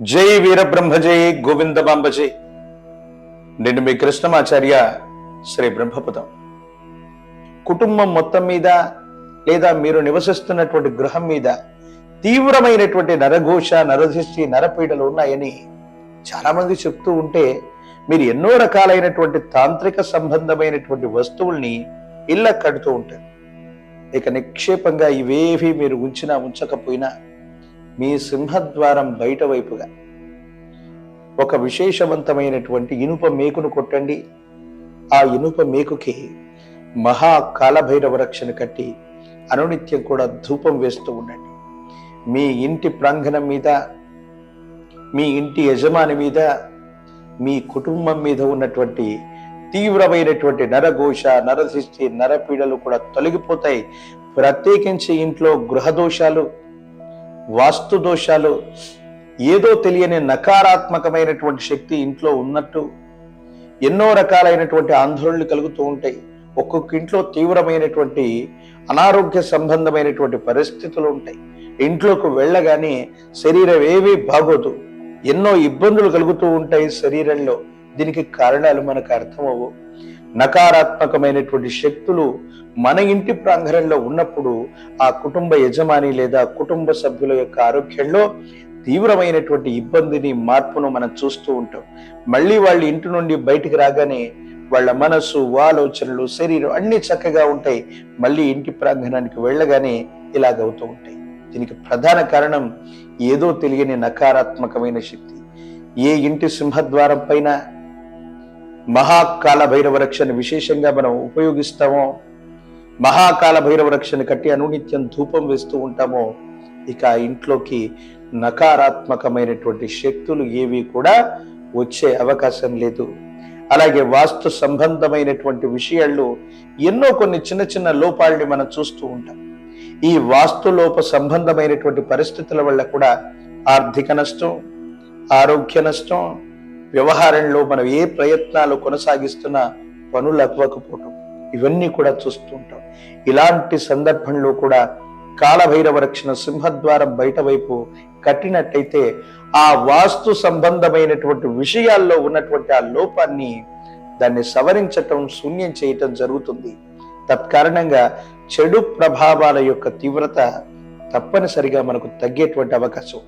జై వీరబ్రహ్మ జై గోవిందమాంబ జై నేను మీ కృష్ణమాచార్య శ్రీ బ్రహ్మపదం. కుటుంబం మొత్తం మీద లేదా మీరు నివసిస్తున్నటువంటి గృహం మీద తీవ్రమైనటువంటి నరఘోష నరదృష్టి నరపీడలు ఉన్నాయని చాలామంది చెప్తూ ఉంటే మీరు ఎన్నో రకాలైనటువంటి తాంత్రిక సంబంధమైనటువంటి వస్తువుల్ని ఇళ్ళ కడుతూ ఉంటారు. ఇక నిక్షేపంగా ఇవేవి మీరు ఉంచినా ఉంచకపోయినా మీ సింహద్వారం బయట వైపుగా. ఒక విశేషవంతమైనటువంటి ఇనుప మేకును కొట్టండి. ఆ ఇనుప మేకుకి మహా కాలభైరవ రక్షణ కట్టి అనునిత్యం కూడా ధూపం వేస్తూ ఉండండి. మీ ఇంటి ప్రాంగణం మీద మీ ఇంటి యజమాని మీద మీ కుటుంబం మీద ఉన్నటువంటి తీవ్రమైనటువంటి నరఘోష నరశిష్టి నరపీడలు కూడా తొలగిపోతాయి. ప్రత్యేకించి ఇంట్లో గృహ దోషాలు వాస్తు దోషాలు ఏదో తెలియని నకారాత్మకమైనటువంటి శక్తి ఇంట్లో ఉన్నట్టు ఎన్నో రకాలైనటువంటి ఆందోళనలు కలుగుతూ ఉంటాయి. ఒక్కొక్క ఇంట్లో తీవ్రమైనటువంటి అనారోగ్య సంబంధమైనటువంటి పరిస్థితులు ఉంటాయి. ఇంట్లోకి వెళ్ళగానే శరీరం ఏమీ బాగోదు. ఎన్నో ఇబ్బందులు కలుగుతూ ఉంటాయి శరీరంలో. దీనికి కారణాలు మనకు అర్థమవు నకారాత్మకమైనటువంటి శక్తులు మన ఇంటి ప్రాంగణంలో ఉన్నప్పుడు ఆ కుటుంబ యజమాని లేదా కుటుంబ సభ్యుల యొక్క ఆరోగ్యంలో తీవ్రమైనటువంటి ఇబ్బందిని మార్పును మనం చూస్తూ ఉంటాం. మళ్ళీ వాళ్ళ ఇంటి నుండి బయటికి రాగానే వాళ్ళ మనసు ఆలోచనలు శరీరం అన్ని చక్కగా ఉంటాయి. మళ్ళీ ఇంటి ప్రాంగణానికి వెళ్ళగానే ఇలాగవుతూ ఉంటాయి. దీనికి ప్రధాన కారణం ఏదో తెలియని నకారాత్మకమైన శక్తి. ఏ ఇంటి సింహద్వారం పైన మహాకాల భైరవ రక్షణ విశేషంగా మనం ఉపయోగిస్తామో మహాకాల భైరవ రక్షణ కట్టి అనునిత్యం ధూపం వేస్తూ ఉంటామో ఇక ఇంట్లోకి నకారాత్మకమైనటువంటి శక్తులు ఏవి కూడా వచ్చే అవకాశం లేదు. అలాగే వాస్తు సంబంధమైనటువంటి విషయాల్లో ఎన్నో కొన్ని చిన్న చిన్న లోపాలని మనం చూస్తూ ఉంటాం. ఈ వాస్తు లోప సంబంధమైనటువంటి పరిస్థితుల వల్ల కూడా ఆర్థిక నష్టం ఆరోగ్య నష్టం వ్యవహారంలో మనం ఏ ప్రయత్నాలు కొనసాగిస్తున్నా పనులు అవ్వకపోవటం. ఇవన్నీ కూడా చూస్తూ ఉంటాం. ఇలాంటి సందర్భంలో కూడా కాలభైరవ రక్షణ సింహద్వారం బయట వైపు కట్టినట్టయితే ఆ వాస్తు సంబంధమైనటువంటి విషయాల్లో ఉన్నటువంటి ఆ లోపాన్ని దాన్ని సవరించటం శూన్యం చేయటం జరుగుతుంది. తత్కారణంగా చెడు ప్రభావాల యొక్క తీవ్రత తప్పనిసరిగా మనకు తగ్గేటువంటి అవకాశం.